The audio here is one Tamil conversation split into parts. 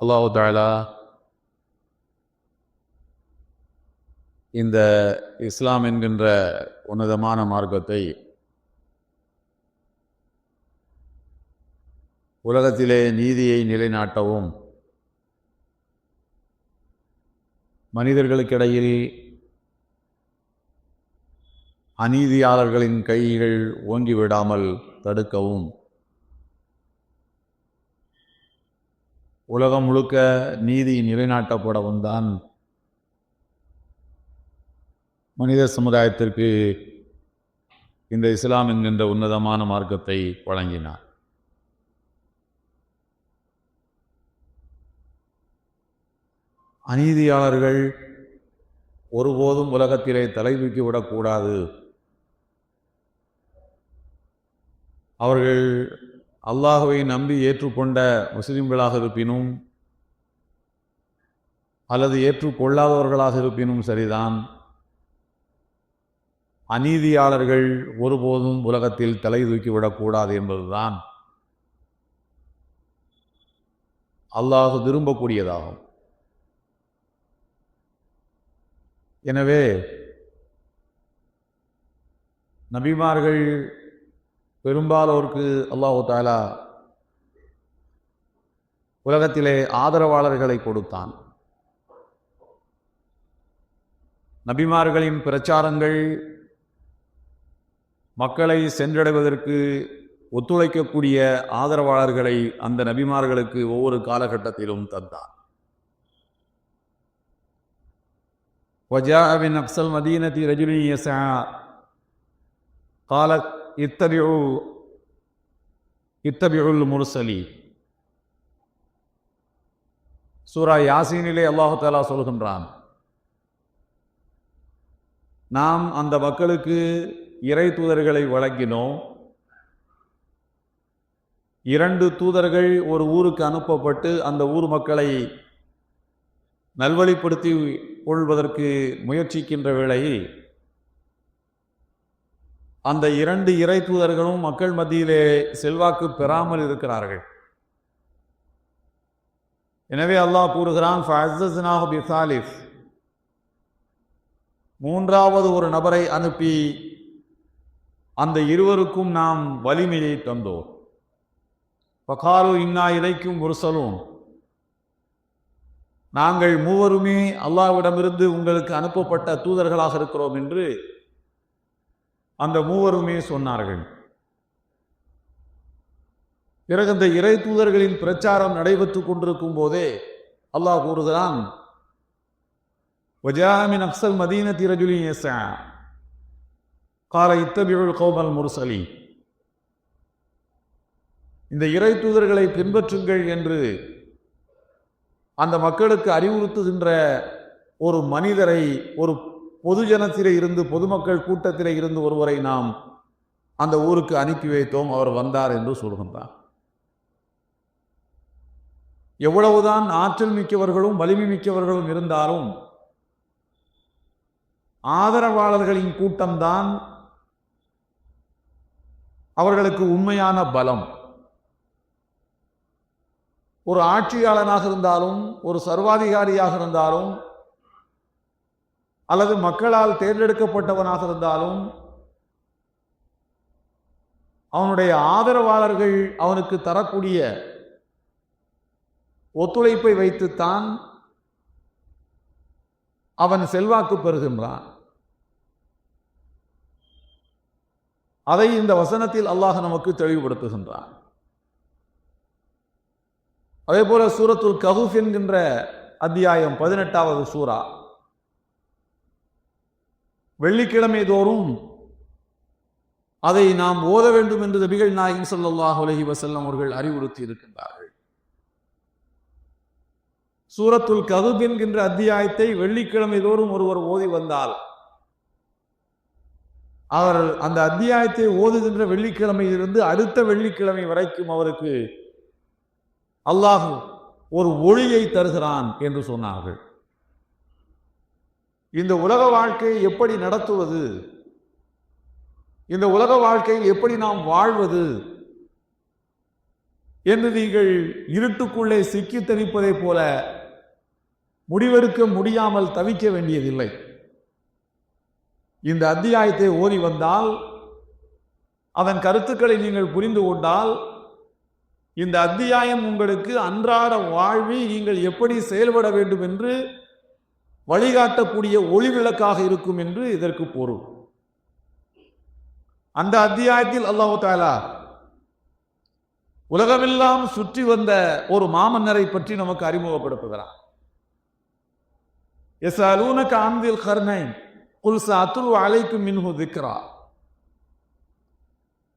அல்லாஹு தாலா இந்த இஸ்லாம் என்கின்ற உன்னதமான மார்க்கத்தை உலகத்திலே நீதியை நிலைநாட்டவும் மனிதர்களுக்கிடையில் அநீதியாளர்களின் கைகள் ஓங்கி விடாமல் தடுக்கவும் உலகம் முழுக்க நீதி நிலைநாட்டப்படவும் தான் மனித சமுதாயத்திற்கு இந்த இஸ்லாம் என்கின்ற உன்னதமான மார்க்கத்தை வழங்கினார். அநீதியாளர்கள் ஒருபோதும் உலகத்திலே தலை தூக்கி விடக்கூடாது. அவர்கள் அல்லாஹுவை நம்பி ஏற்றுக்கொண்ட முஸ்லிம்களாக இருப்பினும் அல்லது ஏற்றுக்கொள்ளாதவர்களாக இருப்பினும் சரிதான். அநீதியாளர்கள் ஒருபோதும் உலகத்தில் தலை தூக்கிவிடக்கூடாது என்பதுதான் அல்லாஹு விரும்பக்கூடியதாகும். எனவே நபிமார்கள் பெரும்பாலோருக்கு அல்லாஹு தாலா உலகத்திலே ஆதரவாளர்களை கொடுத்தான் நபிமார்களின் பிரச்சாரங்கள் மக்களை சென்றடைவதற்கு ஒத்துழைக்கக்கூடிய ஆதரவாளர்களை அந்த நபிமார்களுக்கு ஒவ்வொரு காலகட்டத்திலும் தந்தார் وجاء من أقصى المدينة رجل يسعى قال இத்தபியு இத்தபியுல் முரசலி சூரா யாசீனிலே அல்லாஹு தாலா சொல்கின்றான் நாம் அந்த மக்களுக்கு இறை தூதர்களை வழங்கினோம். இரண்டு தூதர்கள் ஒரு ஊருக்கு அனுப்பப்பட்டு அந்த ஊர் மக்களை நல்வழிப்படுத்தி கொள்வதற்கு முயற்சிக்கின்ற வேளையில் அந்த இரண்டு இறை தூதர்களும் மக்கள் மத்தியிலே செல்வாக்கு பெறாமல் இருக்கிறார்கள். எனவே அல்லாஹ் கூறுகிறான் பிசாலிஃப் மூன்றாவது ஒரு நபரை அனுப்பி அந்த இருவருக்கும் நாம் வலிமையை தந்தோம். பகாலு இன்னா இறைக்கும் முரசலும் நாங்கள் மூவருமே அல்லாவிடமிருந்து உங்களுக்கு அனுப்பப்பட்ட தூதர்களாக இருக்கிறோம் என்று அந்த மூவருமே சொன்னார்கள். பிறகு அந்த இறை தூதர்களின் பிரச்சாரம் நடைபெற்றுக் கொண்டிருக்கும் போதே அல்லாஹ் கூறுகிறான் வஜாமின் அப்சல் மதீன திரஜுலி கால இத்தபியுள் கௌமல் முர்சலி இந்த இறை தூதர்களை பின்பற்றுங்கள் என்று அந்த மக்களுக்கு அறிவுறுத்துகின்ற ஒரு மனிதரை ஒரு பொதுஜனத்திலே இருந்து பொதுமக்கள் கூட்டத்திலே இருந்து ஒருவரை நாம் அந்த ஊருக்கு அனுப்பி வைத்தோம் அவர் வந்தார் என்று சொல்கின்றார். எவ்வளவுதான் ஆற்றல் மிக்கவர்களும் வலிமை மிக்கவர்களும் இருந்தாலும் ஆதரவாளர்களின் கூட்டம்தான் அவர்களுக்கு உண்மையான பலம். ஒரு ஆட்சியாளனாக இருந்தாலும் ஒரு சர்வாதிகாரியாக இருந்தாலும் அல்லது மக்களால் தேர்ந்தெடுக்கப்பட்டவனாக இருந்தாலும் அவனுடைய ஆதரவாளர்கள் அவனுக்கு தரக்கூடிய ஒத்துழைப்பை வைத்துத்தான் அவன் செல்வாக்கு பெறுகின்றான். அதை இந்த வசனத்தில் அல்லாஹ் நமக்கு தெளிவுபடுத்துகின்றான். அதே போல சூரத்துல் கஹூஃப் என்கின்ற அத்தியாயம் பதினெட்டாவது சூரா. வெள்ளிக்கிழமை தோறும் அதை நாம் ஓத வேண்டும் என்று நபிகள் நாயகம் சல்லாஹ் உலகி வசல்லம் அவர்கள் அறிவுறுத்தி இருக்கின்றார்கள் சூரத்துல் கதுப் என்கின்ற அத்தியாயத்தை வெள்ளிக்கிழமை தோறும் ஒருவர் ஓதி வந்தால் அவர் அந்த அத்தியாயத்தை ஓதுகின்ற வெள்ளிக்கிழமையிலிருந்து அடுத்த வெள்ளிக்கிழமை வரைக்கும் அவருக்கு அல்லாஹ் ஒரு ஒளியை தருகிறான் என்று சொன்னார்கள். இந்த உலக வாழ்க்கையை எப்படி நடத்துவது? இந்த உலக வாழ்க்கையில் எப்படி நாம் வாழ்வது? என்று நீங்கள் இருட்டுக்குள்ளே சிக்கி தவிப்பதைப் போல முடிவெடுக்க முடியாமல் தவிக்க வேண்டியதில்லை. இந்த அத்தியாயத்தை ஓதி வந்தால் அதன் கருத்துக்களை நீங்கள் புரிந்து கொண்டால் இந்த அத்தியாயம் உங்களுக்கு அன்றாட வாழ்வில் நீங்கள் எப்படி செயல்பட வேண்டும் என்று வழிகாட்டக்கூடிய ஒளிவிளக்காக இருக்கும் என்று இதற்கு பொருள். அந்த அத்தியாயத்தில் அல்லாஹு தாலா உலகமெல்லாம் சுற்றி வந்த ஒரு மாமன்னரை பற்றி நமக்கு அறிமுகப்படுத்துகிறார் எஸ் அலூனக ஆந்தில் கர்னைன் குல்ச அத்துல் அலைக்கும் மின்ஹு திக்ரா.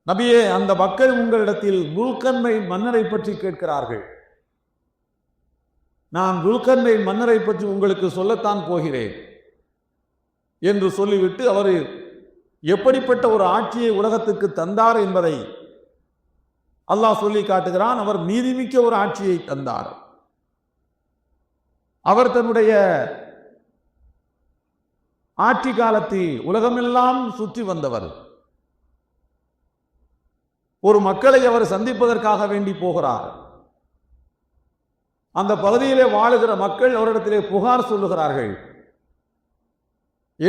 நபியே அந்த மக்கள் உங்களிடத்தில் முல்கன்மை மன்னரை பற்றி கேட்கிறார்கள். நான் குல்கன்மை மன்னரை பற்றி உங்களுக்கு சொல்லத்தான் போகிறேன் என்று சொல்லிவிட்டு அவர் எப்படிப்பட்ட ஒரு ஆட்சியை உலகத்துக்கு தந்தார் என்பதை அல்லாஹ் சொல்லி காட்டுகிறான். அவர் நீதிமிக்க ஒரு ஆட்சியை தந்தார். அவர் தன்னுடைய ஆட்சி காலத்தில் உலகமெல்லாம் சுற்றி வந்தவர். ஒரு மக்களை அவர் சந்திப்பதற்காக வேண்டி போகிறார். அந்த பகுதியிலே வாழுகிற மக்கள் அவரிடத்திலே புகார் சொல்லுகிறார்கள்.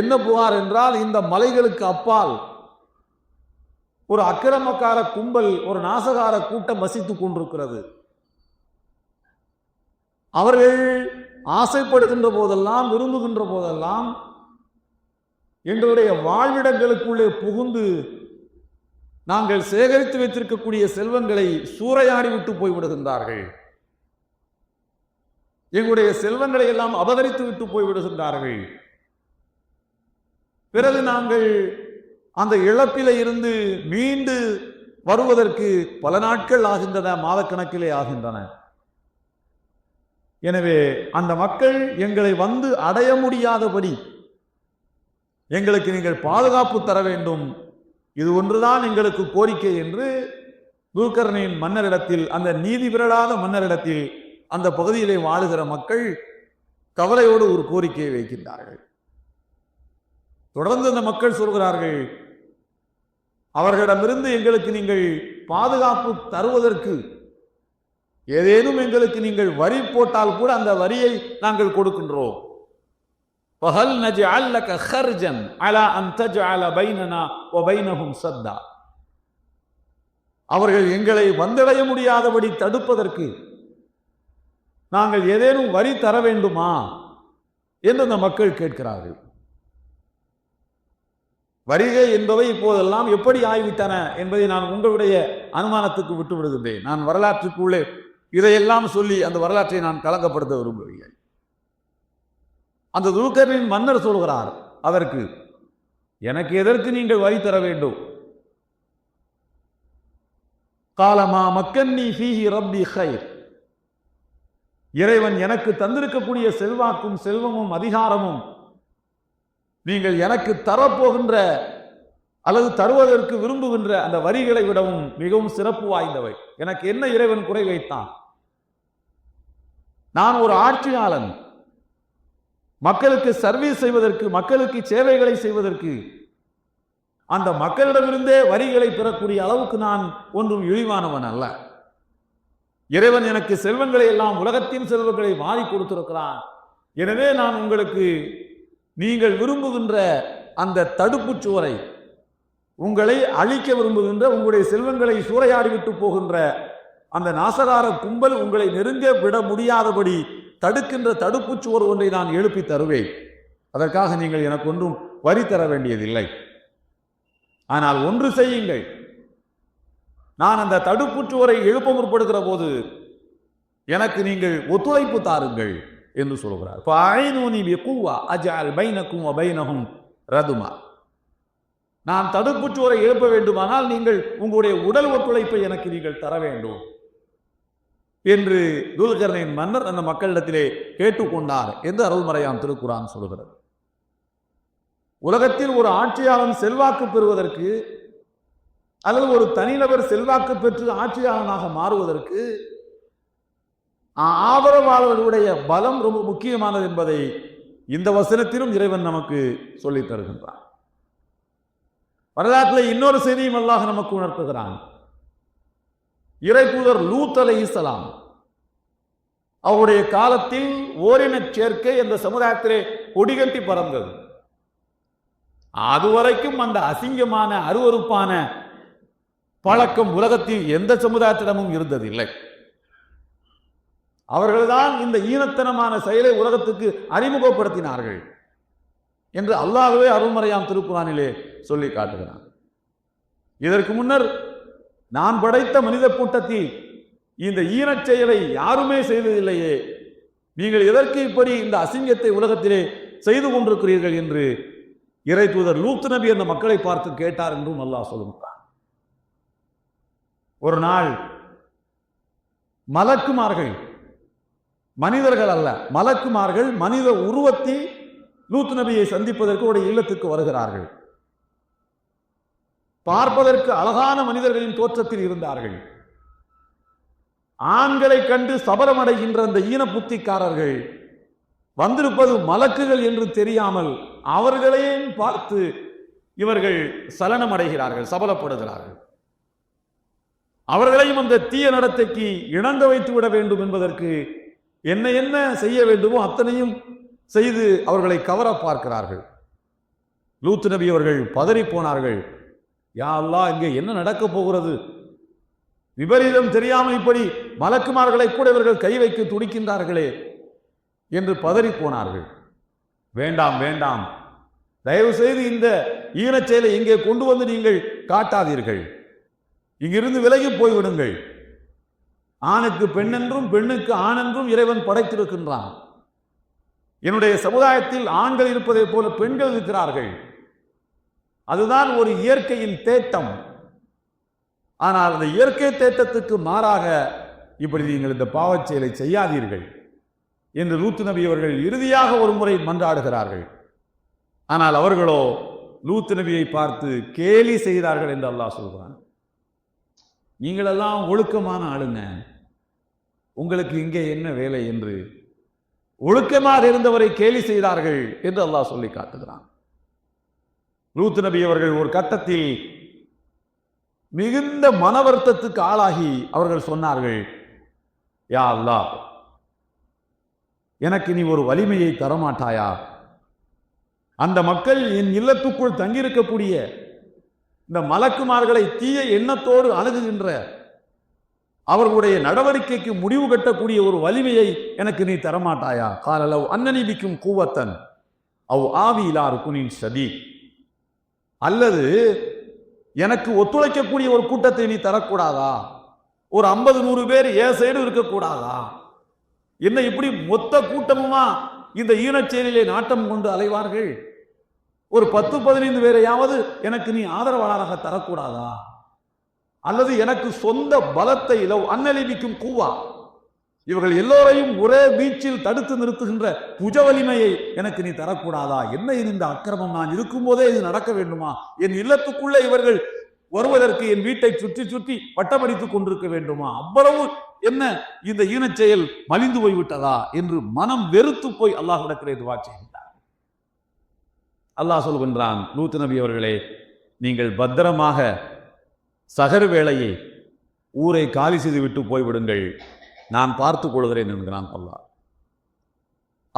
என்ன புகார் என்றால் இந்த மலைகளுக்கு அப்பால் ஒரு அக்கிரமக்கார கும்பல் ஒரு நாசகார கூட்டம் வசித்துக் கொண்டிருக்கிறது. அவர்கள் ஆசைப்படுகின்ற போதெல்லாம் விரும்புகின்ற போதெல்லாம் எங்களுடைய வாழ்விடங்களுக்குள்ளே புகுந்து நாங்கள் சேகரித்து வைத்திருக்கக்கூடிய செல்வங்களை சூறையாடி விட்டு போய்விடுகின்றார்கள். எங்களுடைய செல்வங்களை எல்லாம் அபகரித்து விட்டு போய்விடுகின்றார்கள் பிறகு நாங்கள் அந்த இழப்பில இருந்து மீண்டு வருவதற்கு பல நாட்கள் ஆகின்றன மாதக்கணக்கிலே ஆகின்றன. எனவே அந்த மக்கள் எங்களை வந்து அடைய முடியாதபடி எங்களுக்கு நீங்கள் பாதுகாப்பு தர வேண்டும். இது ஒன்றுதான் எங்களுக்கு கோரிக்கை என்று துல்கர்ணியின் மன்னரிடத்தில் அந்த நீதி விரலாத மன்னரிடத்தில் அந்த பகுதியிலே வாழுகிற மக்கள் கவலையோடு ஒரு கோரிக்கையை வைக்கின்றார்கள். தொடர்ந்து அந்த மக்கள் சொல்கிறார்கள் அவர்களிடமிருந்து எங்களுக்கு நீங்கள் பாதுகாப்பு தருவதற்கு ஏதேனும் எங்களுக்கு நீங்கள் வரி போட்டால் கூட அந்த வரியை நாங்கள் கொடுக்கின்றோம். பகல் நஜி அல்லக கஹர்ஜன் அலா அந்தஜ் அல பைனனா ஒ பைனஹும் சத்தா. அவர்கள் எங்களை வந்தடைய முடியாதபடி தடுப்பதற்கு நாங்கள் ஏதேனும் வரி தர வேண்டுமா? என்று அந்த மக்கள் கேட்கிறார்கள். வரிகை என்பவை இப்போதெல்லாம் எப்படி ஆய்விட்டன என்பதை நான் உங்களுடைய அனுமானத்துக்கு விட்டு விடுகின்றேன். நான் வரலாற்றுக்குள்ளே இதையெல்லாம் சொல்லி அந்த வரலாற்றை நான் கலங்கப்படுத்த விரும்புகிறேன். அந்த துல்கரின் மன்னர் சொல்கிறார் அதற்கு எனக்கு எதற்கு நீங்கள் வரி தர வேண்டும்? காலமா மக்கன்னி ஃபீஹி ரப்பி ஹைர் இறைவன் எனக்கு தந்திருக்கக்கூடிய செல்வாக்கும் செல்வமும் அதிகாரமும் நீங்கள் எனக்கு தரப்போகின்ற அல்லது தருவதற்கு விரும்புகின்ற அந்த வரிகளை விடவும் மிகவும் சிறப்பு வாய்ந்தவை. எனக்கு என்ன இறைவன் குறை வைத்தான்? நான் ஒரு ஆட்சியாளன். மக்களுக்கு சர்வீஸ் செய்வதற்கு மக்களுக்கு சேவைகளை செய்வதற்கு அந்த மக்களிடமிருந்தே வரிகளை பெறக்கூடிய அளவுக்கு நான் ஒன்றும் இழிவானவன் அல்ல. இறைவன் எனக்கு செல்வங்களை எல்லாம் உலகத்தின் செல்வங்களை வாரி கொடுத்திருக்கிறான். எனவே நான் உங்களுக்கு நீங்கள் விரும்புகின்ற அந்த தடுப்புச் சுவரை உங்களை அழிக்க விரும்புகின்ற உங்களுடைய செல்வங்களை சூறையாடிவிட்டு போகின்ற அந்த நாசகார கும்பல் உங்களை நெருங்க விட முடியாதபடி தடுக்கின்ற தடுப்புச் சுவர் ஒன்றை நான் எழுப்பி தருவேன். அதற்காக நீங்கள் எனக்கு ஒன்றும் வரி தர வேண்டியதில்லை. ஆனால் ஒன்று செய்யுங்கள். நான் அந்த தடுப்பு சுவரை எழுப்ப முற்படுகிற போது எனக்கு நீங்கள் ஒத்துழைப்பு தாருங்கள் என்று சொல்கிறார். ஃபஅய்னூனி கூவா அஜால் பைனக்கும் வ ரதுமா. நான் தடுப்பு சுவரை எழுப்ப வேண்டுமானால் நீங்கள் உங்களுடைய உடல் ஒத்துழைப்பை எனக்கு நீங்கள் தர வேண்டும் என்று துல்கர்ணின் மன்னர் அந்த மக்களிடத்திலே கேட்டுக்கொண்டார் என்று அருள்மறையாம் திருக்குறான் சொல்கிறது. உலகத்தில் ஒரு ஆட்சியாளன் செல்வாக்கு பெறுவதற்கு அல்லது ஒரு தனிநபர் செல்வாக்கு பெற்று ஆட்சியாளனாக மாறுவதற்கு ஆதரவாளர்களுடைய பலம் ரொம்ப முக்கியமானது என்பதை இந்த வசனத்திலும் இறைவன் நமக்கு சொல்லித் தருகின்றான். வரலாற்றில் இன்னொரு செய்தியும் அல்லாஹ் நமக்கு உணர்த்துகிறான். இறை லூத் அலை இஸ்லாம் அவருடைய காலத்தில் ஓரினச் சேர்க்கை அந்த சமுதாயத்திலே கொடிகட்டி பறந்தது. அதுவரைக்கும் அந்த அசிங்கமான அருவருப்பான பழக்கம் உலகத்தில் எந்த சமுதாயத்திடமும் இருந்ததில்லை. அவர்கள்தான் இந்த ஈனத்தனமான செயலை உலகத்துக்கு அறிமுகப்படுத்தினார்கள் என்று அல்லாகவே அருள்மறையாம் திருக்குறானிலே சொல்லி காட்டுகிறான். இதற்கு முன்னர் நான் படைத்த மனித கூட்டத்தில் இந்த ஈனச் செயலை யாருமே செய்ததில்லையே. நீங்கள் எதற்கு இப்படி இந்த அசிங்கத்தை உலகத்திலே செய்து கொண்டிருக்கிறீர்கள் என்று இறை தூதர் லூத் நபி அந்த மக்களை பார்த்து கேட்டார் என்றும் அல்லாஹ் சொல்லுகிறான். ஒரு நாள் மலக்குமார்கள் மனிதர்கள் அல்ல மலக்குமார்கள் மனித உருவத்தை லூத் நபியை சந்திப்பதற்கு ஒரு இல்லத்துக்கு வருகிறார்கள். பார்ப்பதற்கு அழகான மனிதர்களின் தோற்றத்தில் இருந்தார்கள். ஆண்களை கண்டு சபரமடைகின்ற அந்த ஈன புத்திக்காரர்கள் வந்திருப்பது மலக்குகள் என்று தெரியாமல் அவர்களையும் பார்த்து இவர்கள் சலனம் அடைகிறார்கள் சபலப்படுகிறார்கள். அவர்களையும் அந்த தீய நடத்தைக்கு இணங்க வைத்து விட வேண்டும் என்பதற்கு என்ன என்ன செய்ய வேண்டுமோ அத்தனையும் செய்து அவர்களை கவர பார்க்கிறார்கள். லூத்து நபி அவர்கள் பதறி போனார்கள். யா இங்கே என்ன நடக்கப் போகிறது? விபரீதம் தெரியாமல் இப்படி மலக்குமார்களை கூட இவர்கள் கை வைக்க துடிக்கின்றார்களே என்று பதறி போனார்கள். வேண்டாம் வேண்டாம். தயவு செய்து இந்த ஈனச் செயலை இங்கே கொண்டு வந்து நீங்கள் காட்டாதீர்கள். இங்கிருந்து விலகி போய்விடுங்கள் ஆணுக்கு பெண்ணென்றும் பெண்ணுக்கு ஆணென்றும் இறைவன் படைத்திருக்கின்றான். என்னுடைய சமுதாயத்தில் ஆண்கள் இருப்பதைப் போல பெண்கள் இருக்கிறார்கள். அதுதான் ஒரு இயற்கையின் தேட்டம். ஆனால் அந்த இயற்கை தேட்டத்துக்கு மாறாக இப்படி நீங்கள் இந்த பாவச் செயலை செய்யாதீர்கள் என்று லூத்து நபி அவர்கள் இறுதியாக ஒரு முறை மன்றாடுகிறார்கள். ஆனால் அவர்களோ லூத்து நபியை பார்த்து கேலி செய்தார்கள் என்று அல்லாஹ் சொல்கிறான். நீங்களெல்லாம் ஒழுக்கமான ஆளுங்க. உங்களுக்கு இங்கே என்ன வேலை என்று ஒழுக்கமாக இருந்தவரை கேலி செய்தார்கள் என்று அல்லாஹ் சொல்லி காட்டுகிறான். லூத் நபி அவர்கள் ஒரு கட்டத்தில் மிகுந்த மன வருத்தத்துக்கு ஆளாகி அவர்கள் சொன்னார்கள் யா அல்லாஹ் எனக்கு நீ ஒரு வலிமையை தரமாட்டாயா? அந்த மக்கள் என் இல்லத்துக்குள் தங்கியிருக்கக்கூடிய இந்த மலக்குமார்களை தீய எண்ணத்தோடு அணுகுகின்ற அவர்களுடைய நடவடிக்கைக்கு முடிவு கட்டக்கூடிய ஒரு வலிமையை எனக்கு நீ தரமாட்டாயா? காலலவ் அன்னநீபிக்கும் கூவத்தன். அவ் ஆவி குனின் சதி. அல்லது எனக்கு ஒத்துழைக்கக்கூடிய ஒரு கூட்டத்தை நீ தரக்கூடாதா? ஒரு ஐம்பது நூறு பேர் ஏ சைடு இருக்கக்கூடாதா? என்ன இப்படி மொத்த கூட்டமுமா இந்த ஈனச்செயலிலே நாட்டம் கொண்டு அலைவார்கள்? ஒரு பத்து பதினைந்து பேரையாவது எனக்கு நீ ஆதரவாளராக தரக்கூடாதா? அல்லது எனக்கு சொந்த பலத்தை இலவ் அன்னலிபிக்கும் கூவா? இவர்கள் எல்லோரையும் ஒரே வீச்சில் தடுத்து நிறுத்துகின்ற புஜ வலிமையை எனக்கு நீ தரக்கூடாதா? என்ன இது இந்த அக்கிரமம்? நான் இருக்கும்போதே இது நடக்க வேண்டுமா? என் இல்லத்துக்குள்ளே இவர்கள் வருவதற்கு என் வீட்டை சுற்றி சுற்றி வட்டமடித்துக் கொண்டிருக்க வேண்டுமா? அவ்வளவு என்ன இந்த ஈனச் செயல் மலிந்து போய்விட்டதா? என்று மனம் வெறுத்து போய் அல்லாஹ்விடத்திலே இது வாட்சியம் அல்லாஹ் சொல்கின்றான் லூத் நபி அவர்களே நீங்கள் பத்திரமாக சகர் வேளையை ஊரை காலி செய்து விட்டு போய்விடுங்கள். நான் பார்த்து கொள்கிறேன் என்கிறான் அல்லாஹ்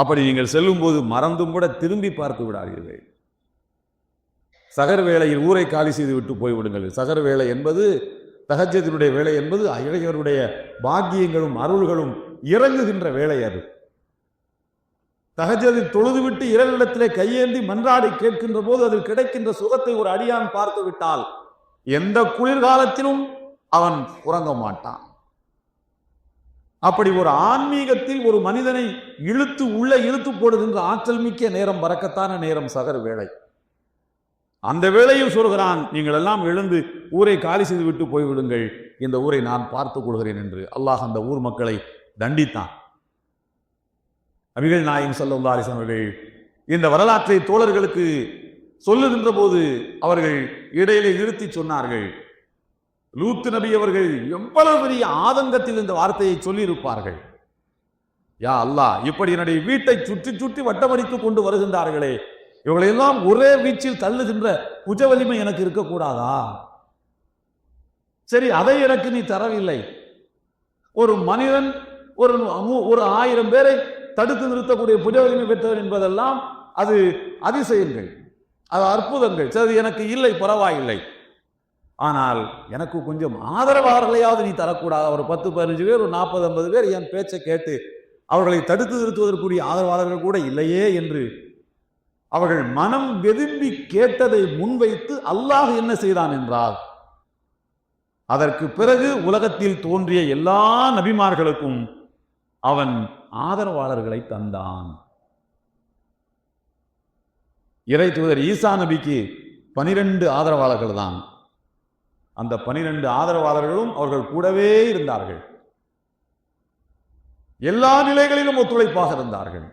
அப்படி நீங்கள் செல்லும்போது மறந்தும் கூட திரும்பி பார்த்து விடாதீர்கள். சகர் வேளையில் ஊரை காலி செய்து விட்டு போய்விடுங்கள். சகர் வேலை என்பது தகஜத்தினுடைய வேலை என்பது இளைஞருடைய பாக்கியங்களும் அருள்களும் இறங்குகின்ற வேலை அது. தகஜதில் தொழுதுவிட்டு இறைவனிடத்திலே கையேந்தி மன்றாடி கேட்கின்ற போது அதில் கிடைக்கின்ற சுகத்தை ஒரு அடியான் பார்த்து விட்டால் எந்த குளிர்காலத்திலும் அவன் உறங்க மாட்டான். அப்படி ஒரு ஆன்மீகத்தில் ஒரு மனிதனை இழுத்து உள்ள இழுத்து போடுகின்ற ஆற்றல் மிக்க நேரம் பறக்கத்தான நேரம் சகர் வேலை அந்த வேளையில் சொல்கிறான் நீங்கள் எல்லாம் எழுந்து ஊரை காலி செய்து விட்டு போய்விடுங்கள். இந்த ஊரை நான் பார்த்துக் கொள்கிறேன் என்று. அல்லாஹ் அந்த ஊர் மக்களை தண்டித்தான். அபிகள் நாயம் சல்லா அலிசன் அவர்கள் இந்த வரலாற்றை தோழர்களுக்கு சொல்லுகின்ற போது அவர்கள் இடையிலே நிறுத்தி சொன்னார்கள். லூத்து நபி அவர்கள் எவ்வளவு பெரிய ஆதங்கத்தில் இந்த வார்த்தையை சொல்லியிருப்பார்கள். யா அல்லாஹ் இப்படி என்னுடைய வீட்டை சுற்றி சுற்றி வட்டமடித்துக் கொண்டு வருகின்றார்களே. இவர்களெல்லாம் ஒரே வீச்சில் தள்ளுகின்ற புஜ வலிமை எனக்கு இருக்கக்கூடாதா? சரி அதை எனக்கு நீ தரவில்லை. ஒரு மனிதன் ஒரு ஒரு ஆயிரம் பேரை தடுத்து நிறுத்தக்கூடிய புஜவலிமை பெற்றவர் என்பதெல்லாம் அது அதிசயங்கள் அது அற்புதங்கள். சரி எனக்கு இல்லை பரவாயில்லை. ஆனால் எனக்கு கொஞ்சம் ஆதரவாளர்களையாவது நீ தரக்கூடாது. ஒரு பத்து பதினஞ்சு பேர் ஒரு நாற்பது ஐம்பது பேர் என் பேச்சை கேட்டு அவர்களை தடுத்து நிறுத்துவதற்குரிய ஆதரவாளர்கள் கூட இல்லையே என்று அவர்கள் மனம் வெதும்பி கேட்டதை முன்வைத்து அல்லாஹ் என்ன செய்தான் என்றால் அதற்கு பிறகு உலகத்தில் தோன்றிய எல்லா நபிமார்களுக்கும் அவன் ஆதரவாளர்களை தந்தான். இறை தூதர் ஈசா நபிக்கு பனிரெண்டு ஆதரவாளர்கள் தான். அந்த பனிரெண்டு ஆதரவாளர்களும் அவர்கள் கூடவே இருந்தார்கள். எல்லா நிலைகளிலும் ஒத்துழைப்பாக இருந்தார்கள்.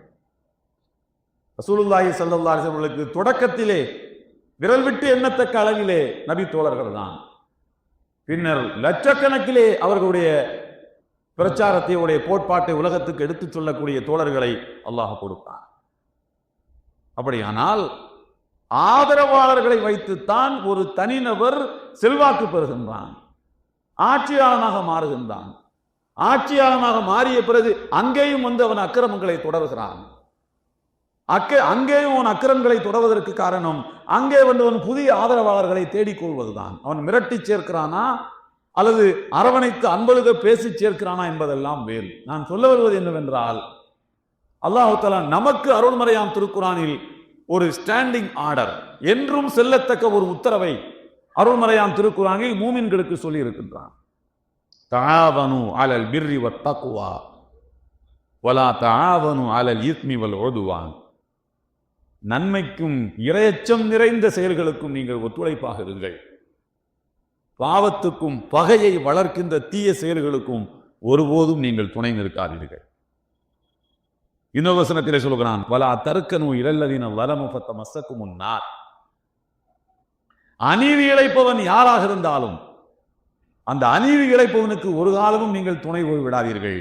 ரசூலுல்லாஹி சல்லாஹ் அவர்களுக்கு தொடக்கத்திலே விரல் விட்டு எண்ணத்தக்க அளவிலே நபி தோழர்கள் தான். பின்னர் லட்சக்கணக்கிலே அவர்களுடைய பிரச்சாரத்தை உடைய கோட்பாட்டை உலகத்துக்கு எடுத்துச் சொல்லக்கூடிய தோழர்களை அல்லாஹ் கொடுப்பான். அப்படியானால் ஆதரவாளர்களை வைத்துத்தான் ஒரு தனிநபர் செல்வாக்கு பெறுகின்றான். ஆட்சியாளனாக மாறுகின்றான். ஆட்சியாளனாக மாறிய பிறகு அங்கேயும் வந்து அவன் அக்கிரமங்களை தொடர்கிறான். அக்கே அங்கேயும் அவன் அக்கிரமங்களை தொடர்வதற்கு காரணம் அங்கே வந்து அவன் புதிய ஆதரவாளர்களை தேடிக்கொள்வதுதான். அவன் மிரட்டி சேர்க்கிறானா? அல்லது அரவணைத்து அன்பழுக பேசி சேர்க்கிறானா என்பதெல்லாம் வேறு. நான் சொல்ல வருவது என்னவென்றால் அல்லாஹு தஆலா நமக்கு அருள்மறையாம் திருக்குறானில் ஒரு ஸ்டாண்டிங் ஆர்டர் என்றும் செல்லத்தக்க ஒரு உத்தரவை அருள்மறையாம் திருக்குறானில் மூமின்களுக்கு சொல்லி இருக்கின்றான் தாவனு அலல் பிர்ரி வத் வலா தாவனு அலல் இஸ்மி வல் நன்மைக்கும் இரையச்சம் நிறைந்த செயல்களுக்கும் நீங்கள் ஒத்துழைப்பாக இருங்கள். பாவத்துக்கும் பகையை வளர்க்கின்ற தீய செயல்களுக்கும் ஒருபோதும் நீங்கள் துணை நிற்காதீர்கள். இன்னொரு வசனத்திலே சொல்கிறான் வலா தருக்கனு இரல்லதின வலமு பத்த மசக்கு முன்னார் அநீதி இழைப்பவன் யாராக இருந்தாலும் அந்த அநீதி இழைப்பவனுக்கு ஒரு காலமும் நீங்கள் துணை போய் விடாதீர்கள்.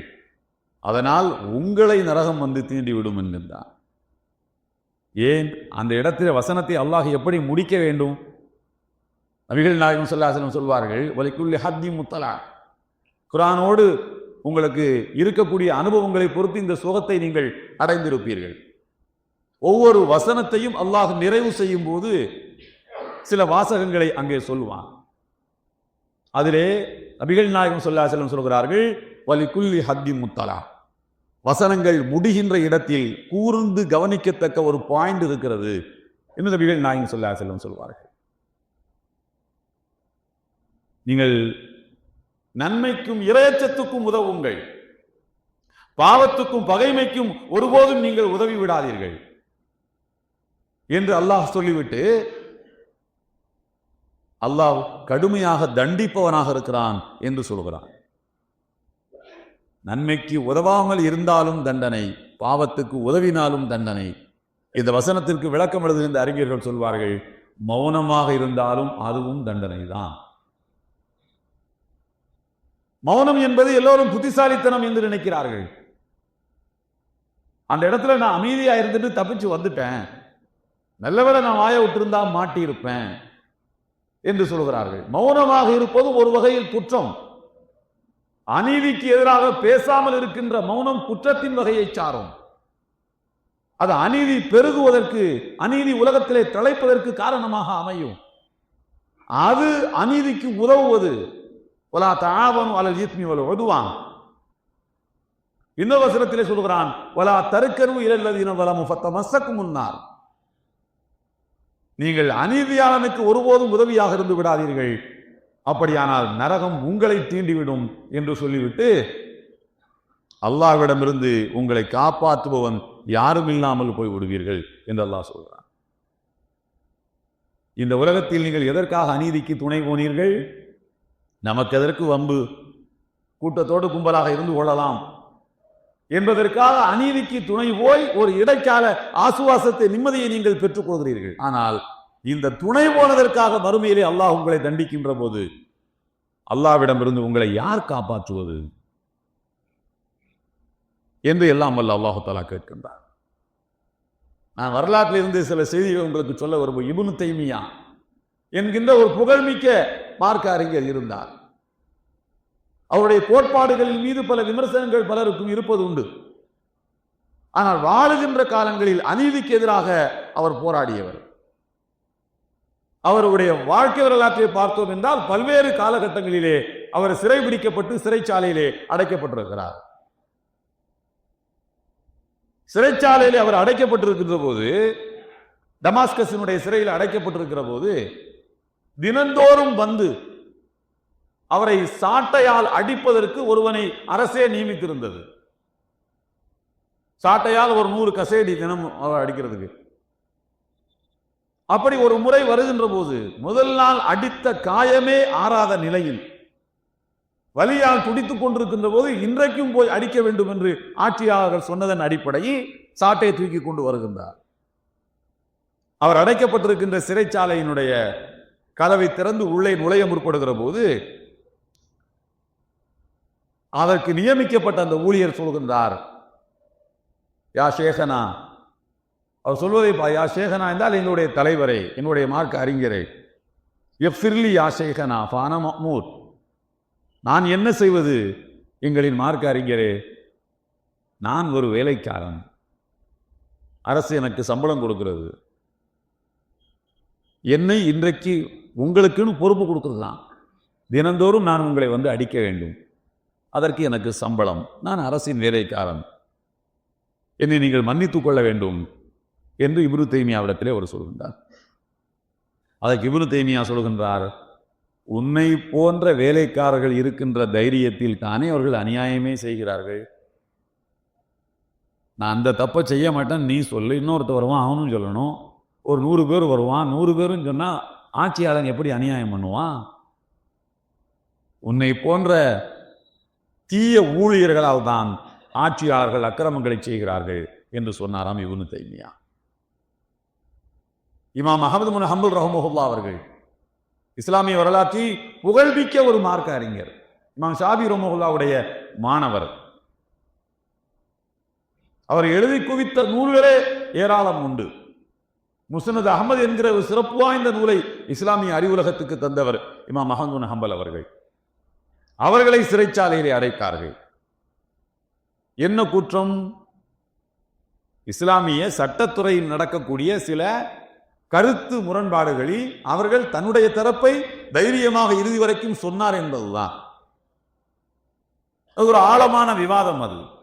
அதனால் உங்களை நரகம் வந்து தீண்டிவிடும் என்கின்றான். ஏன்? அந்த இடத்திலே வசனத்தை அல்லாஹ் எப்படி முடிக்க வேண்டும்? நபிகள் நாயகம் சொல்லாசலம் சொல்வார்கள் வலிக்குள்ளி ஹத்தி முத்தலா. குரானோடு உங்களுக்கு இருக்கக்கூடிய அனுபவங்களை பொறுத்து இந்த சுகத்தை நீங்கள் அடைந்திருப்பீர்கள். ஒவ்வொரு வசனத்தையும் அல்லாஹ் நிறைவு செய்யும் போது சில வாசகங்களை அங்கே சொல்லுவான் அதிலே நபிகள் நாயகம் சொல்லாசலம் சொல்கிறார்கள் வலிக்குள்ளி ஹத்தி முத்தலா. வசனங்கள் முடிகின்ற இடத்தில் கூர்ந்து கவனிக்கத்தக்க ஒரு பாயிண்ட் இருக்கிறது என்று நபிகள் நாயகம் சொல்லாசலம் சொல்வார்கள். நீங்கள் நன்மைக்கும் இரையச்சத்துக்கும் உதவுங்கள். பாவத்துக்கும் பகைமைக்கும் ஒருபோதும் நீங்கள் உதவி விடாதீர்கள். என்று அல்லாஹ் சொல்லிவிட்டு அல்லாஹ் கடுமையாக தண்டிப்பவனாக இருக்கிறான் என்று சொல்கிறான். நன்மைக்கு உதவாமல் இருந்தாலும் தண்டனை பாவத்துக்கு உதவினாலும் தண்டனை. இந்த வசனத்திற்கு விளக்கம் எழுதுகின்ற அறிஞர்கள் சொல்வார்கள் மௌனமாக இருந்தாலும் அதுவும் தண்டனை தான் மௌனம் என்பது எல்லோரும் புத்திசாலித்தனம் என்று நினைக்கிறார்கள். அந்த இடத்துல நான் அமைதியா இருந்துட்டு தப்பிச்சு வந்துட்டேன். நல்லவேளை நான் வாய விட்டிருந்தா மாட்டியிருப்பேன் என்று சொல்கிறார்கள். மௌனமாக இருப்பது ஒரு வகையில் குற்றம். அநீதிக்கு எதிராக பேசாமல் இருக்கின்ற மௌனம் குற்றத்தின் வகையை சாரும். அது அநீதி பெருகுவதற்கு அநீதி உலகத்திலே தலைப்பதற்கு காரணமாக அமையும். அது அநீதிக்கு உதவுவது. ஒலா தாவனு அலல் ஈத்மி வல ஒதுவான் இன்னொரு வசனத்திலே சொல்கிறான் ஒலா தருக்கருவு இரல்லதீன வலமு ஃபத்த மசக்கு முன்னார் நீங்கள் அநீதியாளனுக்கு ஒருபோதும் உதவியாக இருந்து விடாதீர்கள். அப்படியானால் நரகம் உங்களை தீண்டிவிடும் என்று சொல்லிவிட்டு அல்லாஹ்விடமிருந்து உங்களை காப்பாற்றுபவன் யாரும் இல்லாமல் போய் விடுவீர்கள் என்று அல்லாஹ் சொல்கிறான் இந்த உலகத்தில் நீங்கள் எதற்காக அநீதிக்கு துணை போனீர்கள்? நமக்கு எதற்கு வம்பு? கூட்டத்தோடு கும்பலாக இருந்து கொள்ளலாம் என்பதற்காக அநீதிக்கு துணை போய் ஒரு இடைக்கால ஆசுவாசத்தை நிம்மதியை நீங்கள் பெற்றுக் கொள்கிறீர்கள். ஆனால் இந்த துணை போனதற்காக மறுமையிலே அல்லாஹ் உங்களை தண்டிக்கின்ற போது அல்லாவிடமிருந்து உங்களை யார் காப்பாற்றுவது? என்று எல்லாம் அல்ல அல்லாஹு தாலா கேட்கின்றார். நான் வரலாற்றிலிருந்து சில செய்திகளை உங்களுக்கு சொல்ல விரும்பும் இபுனு தைமியா என்கின்ற ஒரு புகழ்மிக்க மார்க்க அறிஞர் இருந்தார். அவருடைய கோட்பாடுகளின் மீது பல விமர்சனங்கள் பலருக்கும் இருப்பது உண்டு. ஆனால் வாழுகின்ற காலங்களில் அநீதிக்கு எதிராக அவர் போராடியவர். அவருடைய வாழ்க்கை வரலாற்றை பார்த்தோம் என்றால் பல்வேறு காலகட்டங்களிலே அவர் சிறை பிடிக்கப்பட்டு சிறைச்சாலையிலே அடைக்கப்பட்டிருக்கிறார். சிறைச்சாலையிலே அவர் அடைக்கப்பட்டிருக்கின்ற போது டமாஸ்கஸினுடைய சிறையில் அடைக்கப்பட்டிருக்கிற போது தினந்தோறும் வந்து அவரை சாட்டையால் அடிப்பதற்கு ஒருவனை அரசே நியமித்திருந்தது. சாட்டையால் ஒரு நூறு கசேடி தினம் அவர் அடிக்கிறதுக்கு. அப்படி ஒரு முறை வருகின்ற போது முதல் நாள் அடித்த காயமே ஆறாத நிலையில் வலியால் துடித்துக் கொண்டிருக்கின்ற போது இன்றைக்கும் போய் அடிக்க வேண்டும் என்று ஆட்சியாளர்கள் சொன்னதன் அடிப்படையில் சாட்டை தூக்கி கொண்டு வருகின்றார். அவர் அடைக்கப்பட்டிருக்கின்ற சிறைச்சாலையினுடைய கதவை திறந்து உள்ளே நுழைய முற்படுகிற போது அதற்கு நியமிக்கப்பட்ட அந்த ஊழியர் சொல்கின்றார் யா ஷேகனா அவர் சொல்வதை யா ஷேகனா என்றால் எங்களுடைய தலைவரே என்னுடைய மார்க் அறிஞரே. எஃபிர்லி யா ஷேகனா ஃபான மஹ்மூத். நான் என்ன செய்வது எங்களின் மார்க் அறிஞரே? நான் ஒரு வேலைக்காரன். அரசு எனக்கு சம்பளம் கொடுக்கிறது. என்னை இன்றைக்கு உங்களுக்குன்னு பொறுப்பு கொடுக்குறது தான் தினந்தோறும் நான் உங்களை வந்து அடிக்க வேண்டும். அதற்கு எனக்கு சம்பளம். நான் அரசின் வேலைக்காரன். என்னை நீங்கள் மன்னித்துக் கொள்ள வேண்டும் என்று இப்ரு தைமியாவிடத்திலே அவர் சொல்கின்றார். அதற்கு இபுரு தைமியா சொல்கின்றார் உன்னை போன்ற வேலைக்காரர்கள் இருக்கின்ற தைரியத்தில் தானே அவர்கள் அநியாயமே செய்கிறார்கள். நான் அந்த தப்பை செய்ய மாட்டேன். நீ சொல்லு. இன்னொருத்த வருவான் அவனும் சொல்லணும். ஒரு நூறு பேர் வருவான். நூறு பேரும் சொன்னால் ஆட்சியாளன் எப்படி அநியாயம் பண்ணுவான்? உன்னை போன்ற தீய ஊழியர்களால் தான் ஆட்சியாளர்கள் அக்கிரமங்களை செய்கிறார்கள் என்று சொன்னாராம் இவனு தைமியா. இமாம் அகமது முன் ஹம்புல் ரஹமுல்லா அவர்கள் இஸ்லாமிய வரலாற்றில் புகழ்மிக்க ஒரு மார்க்க அறிஞர் இமாம் ஷாபி ரஹமுல்லாவுடைய மாணவர். அவர் எழுதி குவித்த நூல்களே ஏராளம் உண்டு. முஸ்னத் அகமது என்கிற ஒரு சிறப்பு வாய்ந்த நூலை இஸ்லாமிய அறிவுலகத்துக்கு தந்தவர் இமாம் அஹமது ஹம்பல் அவர்கள். அவர்களை சிறைச்சாலையிலே அடைத்தார்கள். என்ன குற்றம்? இஸ்லாமிய சட்டத்துறையில் நடக்கக்கூடிய சில கருத்து முரண்பாடுகளில் அவர்கள் தன்னுடைய தரப்பை தைரியமாக இறுதி வரைக்கும் சொன்னார் என்பதுதான். அது ஒரு ஆழமான விவாதம் அது.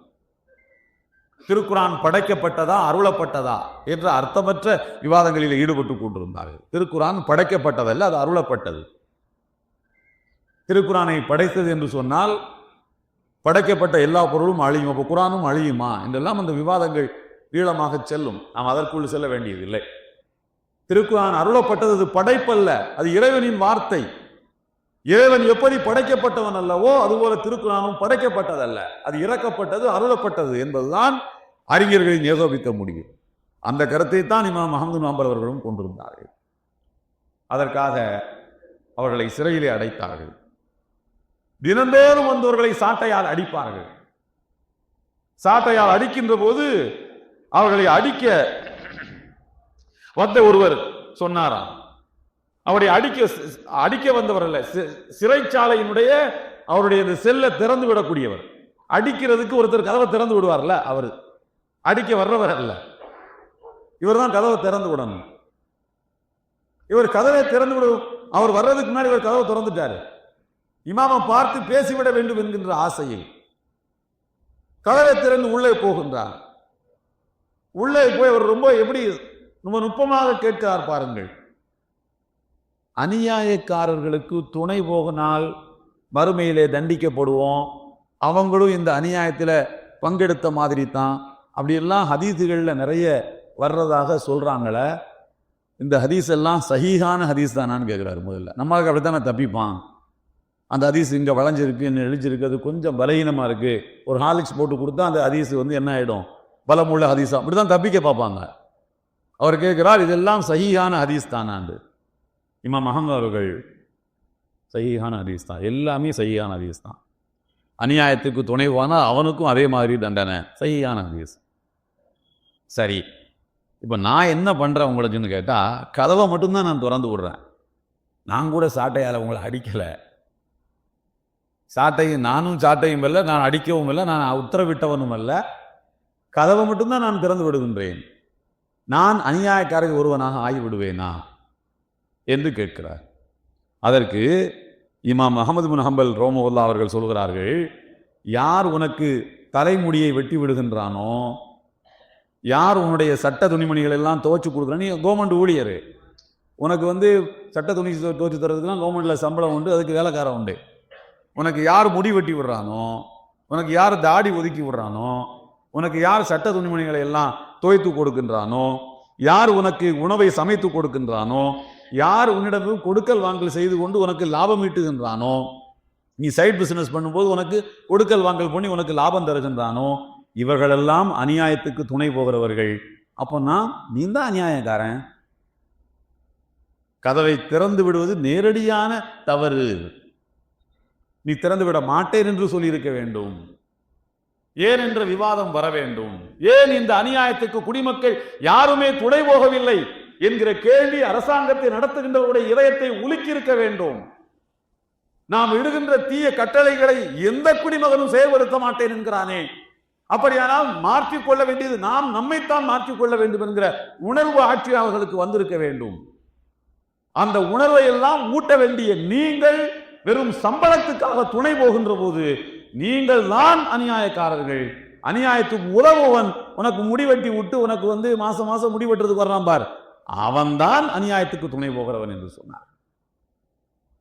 திருக்குரான் படைக்கப்பட்டதா அருளப்பட்டதா என்ற அர்த்தமற்ற விவாதங்களில் ஈடுபட்டு கொண்டிருந்தார்கள். திருக்குரான் படைக்கப்பட்டதல்ல அது அருளப்பட்டது. திருக்குரானை படைத்தது என்று சொன்னால் படைக்கப்பட்ட எல்லா பொருளும் அழியும். அப்போ குரானும் அழியுமா? என்றெல்லாம் அந்த விவாதங்கள் ஈழமாக செல்லும். நாம் அதற்குள் செல்ல வேண்டியதில்லை. திருக்குரான் அருளப்பட்டது அது படைப்பல்ல அது இறைவனின் வார்த்தை. இறைவன் எப்படி படைக்கப்பட்டவன் அல்லவோ அதுபோல திருக்குறானும் படைக்கப்பட்டதல்ல. அது இறக்கப்பட்டது அருளப்பட்டது என்பதுதான் அறிஞர்களின் ஏகோபிக்க முடியும் அந்த கருத்தை தான் இமாம் மஹமது நாம்பர் அவர்களும் கொண்டிருந்தார்கள். அதற்காக அவர்களை சிறையிலே அடைத்தார்கள். தினந்தோறும் வந்தவர்களை சாட்டையால் அடிப்பார்கள். சாட்டையால் அடிக்கின்ற போது அவர்களை அடிக்க வந்த ஒருவர் சொன்னாராம் அவரை அடிக்க அடிக்க வந்தவர் அல்ல சிறைச்சாலையினுடைய அவருடைய இந்த செல்லை திறந்து விடக்கூடியவர். அடிக்கிறதுக்கு ஒருத்தர் கதவை திறந்து விடுவார்ல அவர். அடிக்க வர்றவர் அல்ல. இவர் தான் கதவை திறந்து விடணும். இவர் கதவை திறந்து விடும் அவர் வர்றதுக்கு முன்னாடி இவர் கதவை திறந்துட்டாரு. இமாமை பார்த்து பேசிவிட வேண்டும் என்கின்ற ஆசையில் கதவை திறந்து உள்ளே போகின்றார். உள்ளே போய் அவர் ரொம்ப எப்படி ரொம்ப நுட்பமாக கேட்கிறார் பாருங்கள். அநியாயக்காரர்களுக்கு துணை போகினால் மறுமையிலே தண்டிக்கப்படுவோம். அவங்களும் இந்த அநியாயத்தில் பங்கெடுத்த மாதிரி தான் அப்படியெல்லாம் ஹதீஸுகளில் நிறைய வர்றதாக சொல்கிறாங்களே இந்த ஹதீஸ் எல்லாம் சஹீஹான ஹதீஸ் தானான்னு கேட்குறாரு முதல்ல. நம்மளுக்கு அப்படி தானே தப்பிப்பான்? அந்த ஹதீஸ் இங்கே வளைஞ்சிருக்கு என்ன எழுதிருக்கு அது கொஞ்சம் பலகீனமாக இருக்குது ஒரு ஹாலிக்ஸ் போட்டு கொடுத்தா அந்த ஹதீஸ் வந்து என்ன ஆகிடும் பலமுள்ள ஹதீஸா. அப்படி தான் தப்பிக்க பார்ப்பாங்க. அவர் கேட்குறார் இதெல்லாம் சஹீஹான ஹதீஸ் தானாண்டு இமாம் அஹமது அவர்கள் சஹீஹான ஹதீஸ் தான். எல்லாமே சஹீஹான ஹதீஸ் தான். அநியாயத்துக்கு துணைவானா அவனுக்கும் அதே மாதிரி தண்டனை. சஹீஹான ஹதீஸ். சரி இப்போ நான் என்ன பண்ணுறேன் உங்களுக்குன்னு கேட்டால் கதவை மட்டும்தான் நான் திறந்து விடுறேன். நான் கூட சாட்டையால் உங்களை அடிக்கலை. சாட்டையும் நானும் சாட்டையும் இல்லை நான் அடிக்கவும் இல்லை நான் உத்தரவிட்டவனும் அல்ல. கதவை மட்டும்தான் நான் திறந்து விடுகின்றேன். நான் அநியாயக்காரர்கள் ஒருவனாக ஆகிவிடுவேனா? என்று கேட்கிறார். அதற்கு இமாம் அகமது பின் ஹம்பல் ரோமோல்லா அவர்கள் சொல்கிறார்கள் யார் உனக்கு தலைமுடியை வெட்டி விடுகின்றானோ யார் உன்னுடைய சட்ட துணிமணிகள் எல்லாம் துவச்சி கொடுக்குறான் நீ கவர்மெண்ட் ஊழியர். உனக்கு வந்து சட்ட துணி துவச்சி தர்றதுக்குலாம் தரதுக்குலாம் கவர்மெண்ட்டில் சம்பளம் உண்டு அதுக்கு வேலைக்காரன் உண்டு. உனக்கு யார் முடி வெட்டி விடுறானோ உனக்கு யார் தாடி ஒதுக்கி விடுறானோ உனக்கு யார் சட்ட துணிமணிகளை எல்லாம் துவைத்து கொடுக்கின்றானோ யார் உனக்கு உணவை சமைத்து கொடுக்கின்றானோ யார் உன்னிடம் கொடுக்கல் வாங்கல் செய்து கொண்டு உனக்கு லாபம் ஈட்டுகின்றானோ? நீ சைட் பிசினஸ் பண்ணும்போது உனக்கு கொடுக்கல் வாங்கல் பண்ணி உனக்கு லாபம் தருகின்றானோ? இவர்களெல்லாம் அநியாயத்துக்கு துணை போகிறவர்கள். அப்போனா நீ தான் அநியாயக்காரன்? கதவை திறந்து விடுவது நேரடியான தவறு. நீ திறந்து விட மாட்டேன் என்று சொல்லியிருக்க வேண்டும். ஏன் என்ற விவாதம் வர வேண்டும். ஏன் இந்த அநியாயத்துக்கு குடிமக்கள் யாருமே துணை போகவில்லை? என்கிற கேள்வி அரசாங்கத்தை நடத்துகின்றவருடைய இதயத்தை உலுக்கியிருக்க வேண்டும். நாம் இடுகின்ற தீய கட்டளைகளை எந்த குடிமகனும் செயல்படுத்த மாட்டேன் என்கிறானே. அப்படியானால் மாற்றிக் கொள்ள வேண்டியது நாம் நம்மைத்தான் மாற்றிக் கொள்ள வேண்டும் என்கிற உணர்வு ஆட்சி அவர்களுக்கு வந்திருக்க வேண்டும். அந்த உணர்வை எல்லாம் ஊட்ட வேண்டிய நீங்கள் வெறும் சம்பளத்துக்காக துணை போகின்ற போது நீங்கள் தான் அநியாயக்காரர்கள். அநியாயத்துக்கு உதவுவன் உனக்கு முடிவெட்டி விட்டு உனக்கு வந்து மாசம் மாசம் முடிவெட்டுறதுக்கு வர்றான் பார். அவன்தான் அநியாயத்துக்கு துணை போகிறவன் என்று சொன்னார்.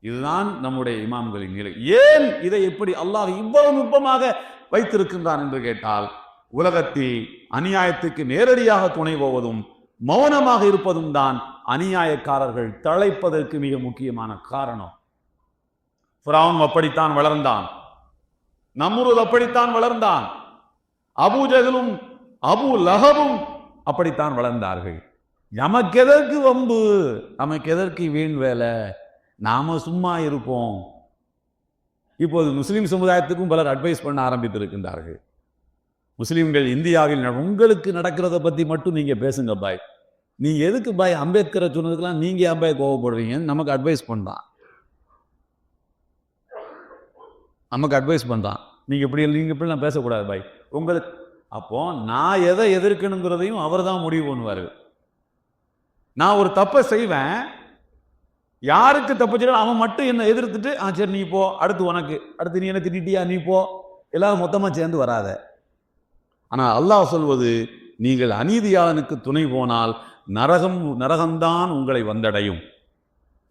இதுதான் நம்முடைய இமாம்களின் நிலை. ஏன் இதை எப்படி அல்லாஹ் இவ்வளவு நுட்பமாக வைத்திருக்கின்றான் என்று கேட்டால் உலகத்தில் அநியாயத்துக்கு நேரடியாக துணை போவதும் மௌனமாக இருப்பதும் தான் அநியாயக்காரர்கள் தழைப்பதற்கு மிக முக்கியமான காரணம். புறாவும் அப்படித்தான் வளர்ந்தான். நம்ருத் அப்படித்தான் வளர்ந்தான். அபு ஜகலும் அபு லஹபும் அப்படித்தான் வளர்ந்தார்கள். நமக்கு எதற்கு வம்பு? நமக்கு எதற்கு வீண் வேலை? நாம சும்மா இருப்போம். இப்போது முஸ்லீம் சமுதாயத்துக்கும் பலர் அட்வைஸ் பண்ண ஆரம்பித்திருக்கின்றார்கள். முஸ்லீம்கள் இந்தியாவில் உங்களுக்கு நடக்கிறத பற்றி மட்டும் நீங்கள் பேசுங்க பாய். நீங்கள் எதுக்கு பாய் அம்பேத்கரை சொன்னதுக்கெல்லாம் நீங்கள் ஏன் பாய் கோவப்படுறீங்கன்னு நமக்கு அட்வைஸ் பண்ணுறான் நமக்கு அட்வைஸ் பண்ணுறான் நீங்கள் இப்படி நீங்கள் இப்படிலாம் பேசக்கூடாது பாய். உங்களுக்கு அப்போ நான் எதை எதிர்க்கணுங்கிறதையும் அவர் தான் முடிவு பண்ணுவார். நான் ஒரு தப்பை செய்வேன் யாருக்கு தப்பு செய்யணும் அவன் மட்டும் என்னை எதிர்த்துட்டு ஆ சரி நீ போ அடுத்து உனக்கு அடுத்து நீ என்ன திட்டிட்டியா நீ போ. எல்லாரும் மொத்தமாக சேர்ந்து வராத. ஆனால் அல்லாஹ் சொல்வது நீங்கள் அநீதியாளனுக்கு துணை போனால் நரகம் நரகம்தான் உங்களை வந்தடையும்.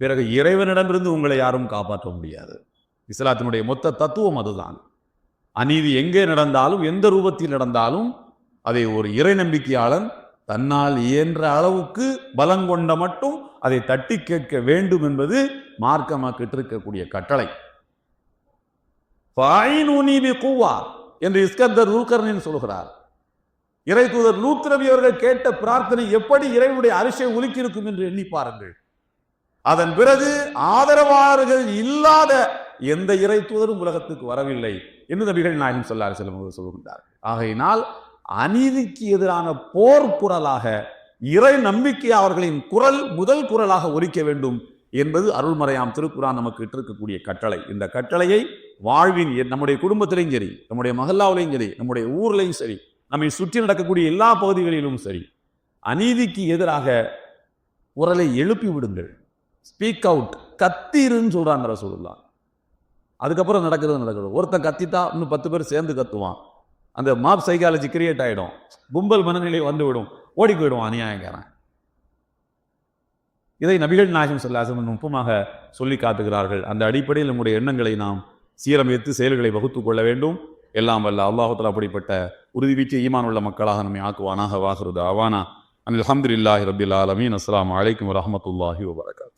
பிறகு இறைவனிடமிருந்து உங்களை யாரும் காப்பாற்ற முடியாது. இஸ்லாத்தினுடைய மொத்த தத்துவம் அதுதான். அநீதி எங்கே நடந்தாலும் எந்த ரூபத்தில் நடந்தாலும் அதை ஒரு இறை நம்பிக்கையாளன் தன்னால் இயன்ற அளவுக்கு பலங்கொண்ட மட்டும் அதை தட்டி கேட்க வேண்டும் என்பது மார்க்கமாக்கிட்டு இருக்கக்கூடிய கட்டளை என்று இஸ்கந்தர் லூக்கர்னின் சொல்கிறார். இறை தூதர் லூத்ரவி அவர்கள் கேட்ட பிரார்த்தனை எப்படி இறைவனுடைய அரிசை ஒலுக்கியிருக்கும் என்று எண்ணி பாருங்கள். அதன் பிறகு ஆதரவாளர்கள் இல்லாத எந்த இறை தூதரும் உலகத்துக்கு வரவில்லை என்று நபிகள் நாயகம் சொல்லார் செல்லும் சொல்கின்றார் ஆகையினால் அநீதிக்கு எதிரான போர் குரலாக இறை நம்பிக்கை அவர்களின் குரல் முதல் குரலாக ஒலிக்க வேண்டும் என்பது அருள்மறையாம் திருக்குறான் நமக்கு இட்டிருக்கக்கூடிய கட்டளை. இந்த கட்டளையை வாழ்வின் நம்முடைய குடும்பத்திலையும் சரி நம்முடைய மகல்லாவிலையும் சரி நம்முடைய ஊர்லையும் சரி நம்மை சுற்றி நடக்கக்கூடிய எல்லா பகுதிகளிலும் சரி அநீதிக்கு எதிராக குரலை எழுப்பி விடுங்கள். ஸ்பீக் அவுட் கத்திருன்னு சொல்கிறான் ரசூலுல்லா அதுக்கப்புறம் நடக்கிறது நடக்கிறது. ஒருத்தன் கத்திட்டா இன்னும் பத்து பேர் சேர்ந்து கத்துவான். அந்த மாப் சைக்காலஜி கிரியேட் ஆயிடும். கும்பல் மனநிலை வந்து விடும். ஓடி போயிடும் அநியாயங்கிறேன் இதை நபிகள் நாயகம் சொல்லாசம் நுட்பமாக சொல்லி காட்டுகிறார்கள். அந்த அடிப்படையில் நம்முடைய எண்ணங்களை நாம் சீரமைத்து செயல்களை வகுத்து கொள்ள வேண்டும். எல்லாம் வல்ல அல்லாஹத்தில் அப்படிப்பட்ட உறுதி வீச்சு ஈமான் உள்ள மக்களாக நம்மை ஆக்குவானாக வாகுருது அவானா அனில் அஹமதுல்லாஹி ரபில் ஆலமீன். அஸ்லாம் அலைக்கும் வரமத்துல்லாஹி வபரகாத்.